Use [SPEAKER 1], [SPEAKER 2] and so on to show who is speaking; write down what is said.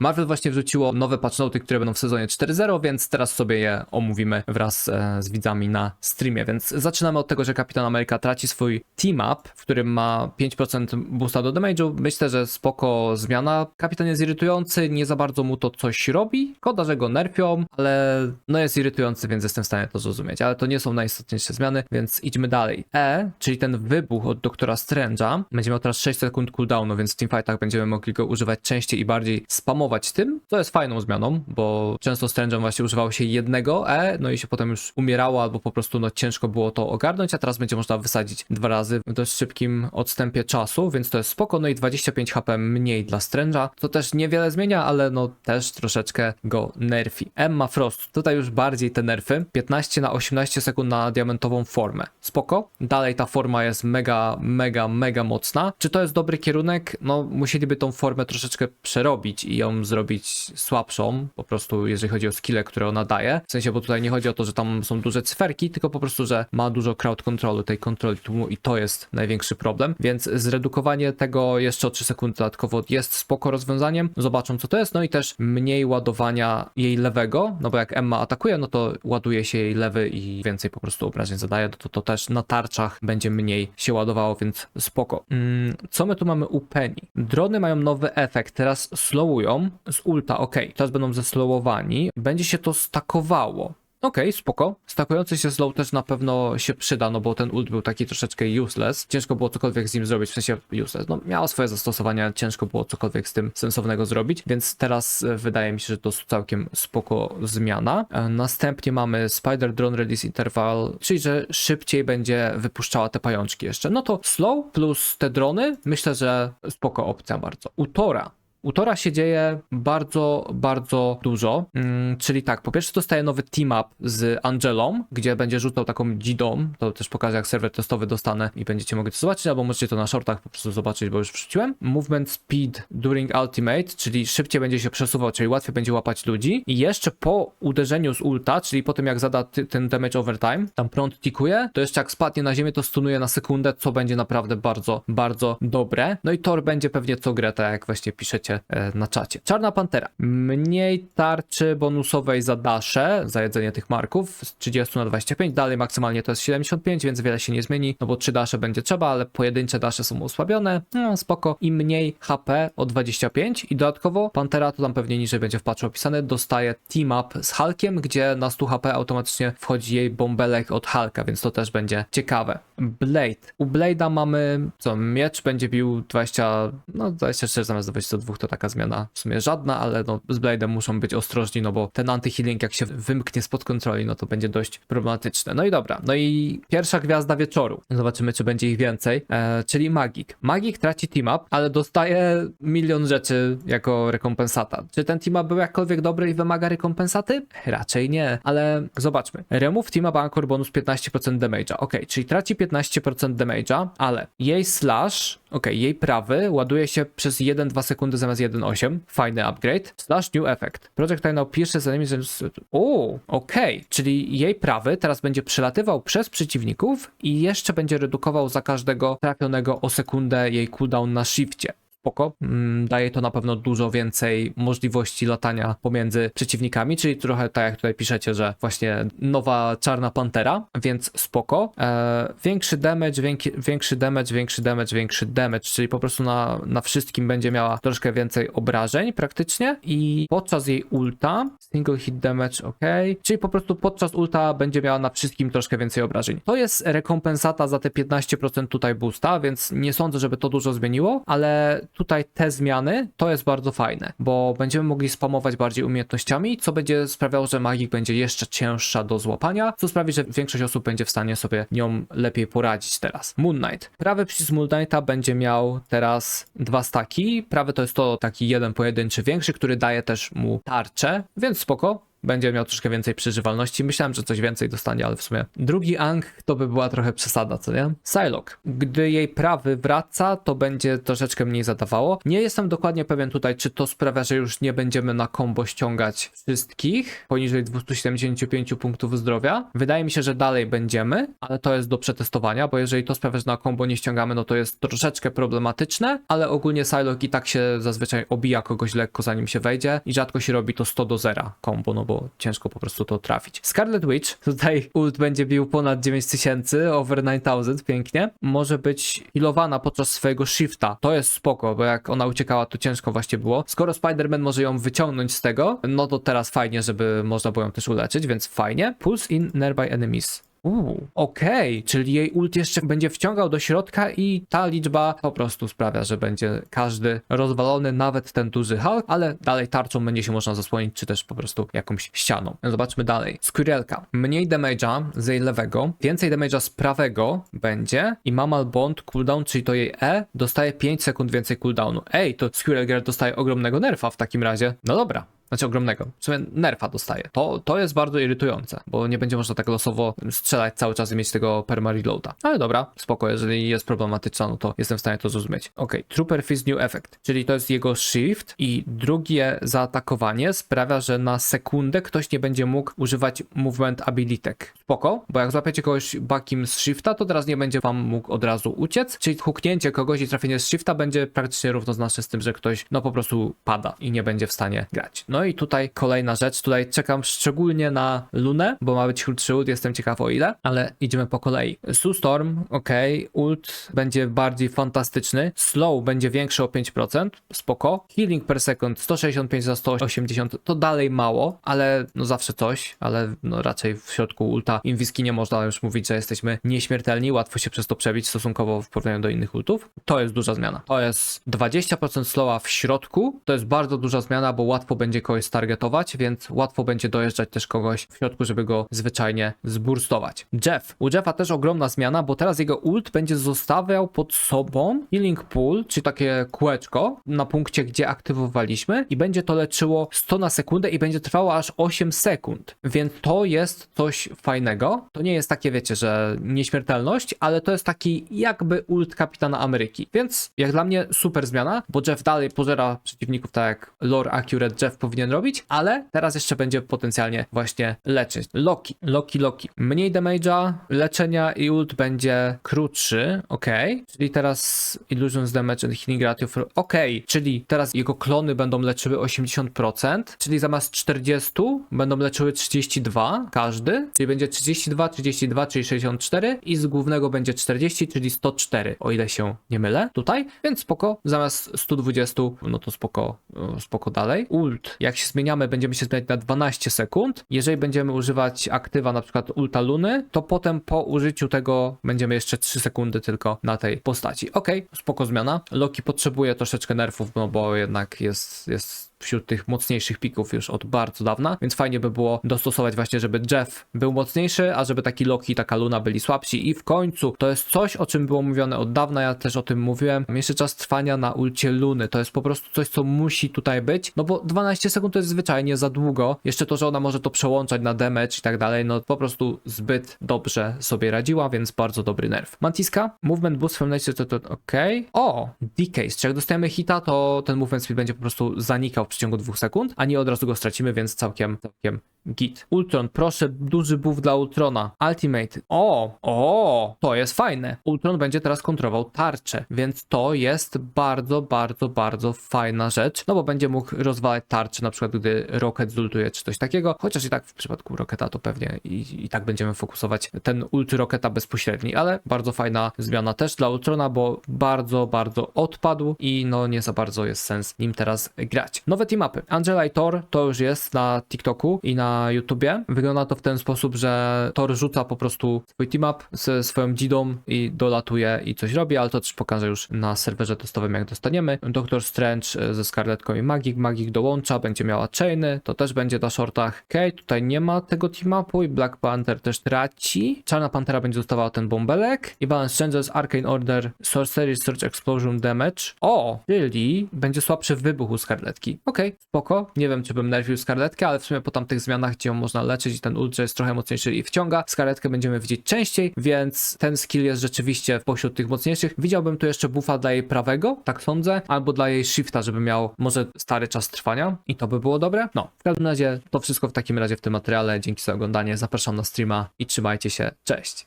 [SPEAKER 1] Marvel właśnie wrzuciło nowe patch noty, które będą w sezonie 4.0, więc teraz sobie je omówimy wraz e, z widzami na streamie. Więc zaczynamy od tego, że Kapitan Ameryka traci swój team up, w którym ma 5% boosta do damage'u. Myślę, że spoko zmiana. Kapitan jest irytujący, nie za bardzo mu to coś robi. Szkoda, że go nerfią, ale no jest irytujący, więc jestem w stanie to zrozumieć. Ale to nie są najistotniejsze zmiany, więc idźmy dalej. E, czyli ten wybuch od Doktora Strange'a, będzie miał teraz 6 sekund cooldownu, więc w teamfightach będziemy mogli go używać częściej i bardziej spamować tym, co jest fajną zmianą, bo często Strange'em właśnie używało się jednego E, no i się potem już umierało, albo po prostu no ciężko było to ogarnąć, a teraz będzie można wysadzić dwa razy w dość szybkim odstępie czasu, więc to jest spoko, no i 25 HP mniej dla Strange'a, to też niewiele zmienia, ale no też troszeczkę go nerfi. Emma Frost, tutaj już bardziej te nerfy, 15 na 18 sekund na diamentową formę. Spoko, dalej ta forma jest mega, mega, mega mocna. Czy to jest dobry kierunek? No musieliby tą formę troszeczkę przerobić i ją zrobić słabszą, po prostu jeżeli chodzi o skille, które ona daje. W sensie, bo tutaj nie chodzi o to, że tam są duże cyferki, tylko po prostu, że ma dużo crowd controlu, tej kontroli tłumu i to jest największy problem, więc zredukowanie tego jeszcze o 3 sekundy dodatkowo jest spoko rozwiązaniem. Zobaczą co to jest, no i też mniej ładowania jej lewego, no bo jak Emma atakuje, no to ładuje się jej lewy i więcej po prostu obrażeń zadaje, no to to też na tarczach będzie mniej się ładowało, więc spoko. Mm, co my tu mamy u Penny? Drony mają nowy efekt, teraz slowują z ulta, ok, teraz będą zeslowowani, będzie się to stakowało. Okej, spoko. Stakujący się slow też na pewno się przyda, no bo ten ult był taki troszeczkę useless. Ciężko było cokolwiek z nim zrobić, w sensie useless. No miało swoje zastosowania, ciężko było cokolwiek z tym sensownego zrobić, więc teraz e, wydaje mi się, że to całkiem spoko zmiana. E, Następnie mamy Spider Drone Release Interval, czyli że szybciej będzie wypuszczała te pajączki jeszcze. No to slow plus te drony, myślę, że spoko opcja bardzo. U Tora u Tora się dzieje bardzo, bardzo dużo. Mm, czyli tak, po pierwsze dostaje nowy team up z Angelą, gdzie będzie rzucał taką dzidą. To też pokażę, jak serwer testowy dostanę i będziecie mogli to zobaczyć, albo możecie to na shortach po prostu zobaczyć, bo już wrzuciłem. Movement speed during ultimate, czyli szybciej będzie się przesuwał, czyli łatwiej będzie łapać ludzi. I jeszcze po uderzeniu z ulta, czyli po tym jak zada ten damage overtime, tam prąd tikuje, to jeszcze jak spadnie na ziemię, to stunuje na sekundę, co będzie naprawdę bardzo, bardzo dobre. No i Thor będzie pewnie co grę, tak jak właśnie piszecie e, na czacie. Czarna Pantera. Mniej tarczy bonusowej za dasze, za jedzenie tych marków z 30 na 25, dalej maksymalnie to jest 75, więc wiele się nie zmieni, no bo 3 dasze będzie trzeba, ale pojedyncze dasze są osłabione, no spoko. I mniej HP o 25 i dodatkowo Pantera, to tam pewnie niżej będzie w patchu opisane, dostaje team up z Hulkiem, gdzie na 100 HP automatycznie wchodzi jej bąbelek od Hulka, więc to też będzie ciekawe. Blade. U Blade'a mamy, co, miecz będzie bił 20, no 24 zamiast 22, to taka zmiana w sumie żadna, ale no z Blade'em muszą być ostrożni, no bo ten anti-healing jak się wymknie spod kontroli, no to będzie dość problematyczne. No i dobra, no i pierwsza gwiazda wieczoru. Zobaczymy, czy będzie ich więcej, e, czyli Magik. Magik traci team up, ale dostaje milion rzeczy jako rekompensata. Czy ten team up był jakkolwiek dobry i wymaga rekompensaty? Raczej nie, ale zobaczmy. Remove team up anchor bonus 15% damage'a. Ok, czyli traci 15% damage'a, ale jej slash Okej, jej prawy ładuje się przez 1-2 sekundy zamiast 1.8. Fajny upgrade. Slash new effect. Projectile now pierces enemies... O, okej. Czyli jej prawy teraz będzie przelatywał przez przeciwników i jeszcze będzie redukował za każdego trafionego o sekundę jej cooldown na shifcie spoko. Mm, Daje to na pewno dużo więcej możliwości latania pomiędzy przeciwnikami, czyli trochę tak jak tutaj piszecie, że właśnie nowa czarna pantera, więc spoko. E, większy damage, większy, damage, większy damage, większy damage, czyli po prostu na, na wszystkim będzie miała troszkę więcej obrażeń praktycznie i podczas jej ulta single hit damage, ok, czyli po prostu podczas ulta będzie miała na wszystkim troszkę więcej obrażeń. To jest rekompensata za te 15% tutaj boosta, więc nie sądzę, żeby to dużo zmieniło, ale tutaj te zmiany to jest bardzo fajne, bo będziemy mogli spamować bardziej umiejętnościami, co będzie sprawiało, że magik będzie jeszcze cięższa do złapania, co sprawi, że większość osób będzie w stanie sobie nią lepiej poradzić teraz. Moon Knight. Prawy przycisk Moon Knighta będzie miał teraz dwa staki. Prawy to jest to taki jeden pojedynczy większy, który daje też mu tarczę, więc spoko. Będzie miał troszkę więcej przeżywalności. Myślałem, że coś więcej dostanie, ale w sumie drugi Ang to by była trochę przesada, co nie? Psylocke. Gdy jej prawy wraca, to będzie troszeczkę mniej zadawało. Nie jestem dokładnie pewien tutaj, czy to sprawia, że już nie będziemy na combo ściągać wszystkich poniżej 275 punktów zdrowia. Wydaje mi się, że dalej będziemy, ale to jest do przetestowania, bo jeżeli to sprawia, że na combo nie ściągamy, no to jest troszeczkę problematyczne, ale ogólnie Psylocke i tak się zazwyczaj obija kogoś lekko zanim się wejdzie i rzadko się robi to 100 do 0 combo, no bo ciężko po prostu to trafić. Scarlet Witch, tutaj ult będzie bił ponad 9000, over 9000, pięknie. Może być healowana podczas swojego shifta. To jest spoko, bo jak ona uciekała, to ciężko właśnie było. Skoro Spider-Man może ją wyciągnąć z tego, no to teraz fajnie, żeby można było ją też uleczyć, więc fajnie. Pulse in nearby enemies. Uuu, okej, czyli jej ult jeszcze będzie wciągał do środka i ta liczba po prostu sprawia, że będzie każdy rozwalony, nawet ten duży Hulk, ale dalej tarczą będzie się można zasłonić, czy też po prostu jakąś ścianą. Zobaczmy dalej. Squirrelka. Mniej damage'a z jej lewego, więcej damage'a z prawego będzie i Mamal Bond cooldown, czyli to jej E, dostaje 5 sekund więcej cooldownu. Ej, to Squirrel Girl dostaje ogromnego nerfa w takim razie. No dobra, znaczy ogromnego. W sumie nerfa dostaje. To, to jest bardzo irytujące, bo nie będzie można tak losowo strzelać cały czas i mieć tego perma reloada. Ale dobra, spoko, jeżeli jest problematyczna, no to jestem w stanie to zrozumieć. Ok, Trooper Fist New Effect, czyli to jest jego shift i drugie zaatakowanie sprawia, że na sekundę ktoś nie będzie mógł używać movement abilitek. Spoko, bo jak złapiecie kogoś bakiem z shifta, to teraz nie będzie wam mógł od razu uciec, czyli huknięcie kogoś i trafienie z shifta będzie praktycznie równoznaczne z tym, że ktoś no po prostu pada i nie będzie w stanie grać. No i tutaj kolejna rzecz, tutaj czekam szczególnie na Lunę, bo ma być krótszy ult, jestem ciekaw o ile, ale idziemy po kolei. Sue Storm, ok, ult będzie bardziej fantastyczny, slow będzie większy o 5%, spoko, healing per second 165 za 180, to dalej mało, ale no zawsze coś, ale no raczej w środku ulta Inwiski nie można już mówić, że jesteśmy nieśmiertelni, łatwo się przez to przebić stosunkowo w porównaniu do innych ultów. To jest duża zmiana. To jest 20% slowa w środku, to jest bardzo duża zmiana, bo łatwo będzie kogoś stargetować, więc łatwo będzie dojeżdżać też kogoś w środku, żeby go zwyczajnie zburstować. Jeff. U Jeffa też ogromna zmiana, bo teraz jego ult będzie zostawiał pod sobą healing pool, czyli takie kółeczko na punkcie, gdzie aktywowaliśmy i będzie to leczyło 100 na sekundę i będzie trwało aż 8 sekund. Więc to jest coś fajnego. To nie jest takie, wiecie, że nieśmiertelność, ale to jest taki jakby ult Kapitana Ameryki. Więc jak dla mnie super zmiana, bo Jeff dalej pożera przeciwników tak jak lore accurate Jeff powinien robić, ale teraz jeszcze będzie potencjalnie właśnie leczyć. Loki, Loki, Loki. Mniej damage'a, leczenia i ult będzie krótszy, ok. Czyli teraz Illusions Damage and Healing Ratio, for... ok. Czyli teraz jego klony będą leczyły 80%, czyli zamiast 40 będą leczyły 32 każdy, czyli będzie 32, 32, czyli 64 i z głównego będzie 40, czyli 104, o ile się nie mylę tutaj, więc spoko, zamiast 120, no to spoko, spoko dalej. Ult, jak się zmieniamy, będziemy się zmieniać na 12 sekund. Jeżeli będziemy używać aktywa na przykład ulta luny, to potem po użyciu tego będziemy jeszcze 3 sekundy tylko na tej postaci. Ok, spoko zmiana. Loki potrzebuje troszeczkę nerfów, no bo jednak jest, jest wśród tych mocniejszych pików już od bardzo dawna, więc fajnie by było dostosować właśnie, żeby Jeff był mocniejszy, a żeby taki Loki i taka Luna byli słabsi i w końcu to jest coś, o czym było mówione od dawna, ja też o tym mówiłem, jeszcze czas trwania na ulcie Luny, to jest po prostu coś, co musi tutaj być, no bo 12 sekund to jest zwyczajnie za długo, jeszcze to, że ona może to przełączać na damage i tak dalej, no po prostu zbyt dobrze sobie radziła, więc bardzo dobry nerf. Mantiska, movement boost from nature, to, to ok. O, decays, czy jak dostajemy hita, to ten movement speed będzie po prostu zanikał w przeciągu dwóch sekund, a nie od razu go stracimy, więc całkiem, całkiem git. Ultron, proszę, duży buff dla Ultrona. Ultimate. O, o, to jest fajne. Ultron będzie teraz kontrował tarczę, więc to jest bardzo, bardzo, bardzo fajna rzecz, no bo będzie mógł rozwalać tarczę, na przykład gdy Rocket zultuje czy coś takiego, chociaż i tak w przypadku Rocketa to pewnie i, i tak będziemy fokusować ten ult Rocketa bezpośredni, ale bardzo fajna zmiana też dla Ultrona, bo bardzo, bardzo odpadł i no nie za bardzo jest sens nim teraz grać. Nowe team-upy. Angela i Thor to już jest na TikToku i na YouTubie. Wygląda to w ten sposób, że Thor rzuca po prostu swój team-up ze swoją dzidą i dolatuje i coś robi, ale to też pokażę już na serwerze testowym jak dostaniemy. Doctor Strange e, ze Scarletką i Magik. Magik dołącza, będzie miała chainy, to też będzie na shortach. Okej, tutaj nie ma tego team-upu i Black Panther też traci. Czarna Pantera będzie dostawała ten bąbelek. I Balance Changes, Arcane Order, Sorcery, Search Explosion Damage. O, czyli będzie słabszy w wybuchu Scarletki. Okej, spoko. Nie wiem, czy bym nerfił Skarletkę, ale w sumie po tamtych zmianach, gdzie ją można leczyć i ten ultra jest trochę mocniejszy i wciąga, Skarletkę będziemy widzieć częściej, więc ten skill jest rzeczywiście pośród tych mocniejszych. Widziałbym tu jeszcze buffa dla jej prawego, tak sądzę, albo dla jej shifta, żeby miał może stary czas trwania i to by było dobre. No, w każdym razie to wszystko w takim razie w tym materiale. Dzięki za oglądanie, zapraszam na streama i trzymajcie się, cześć!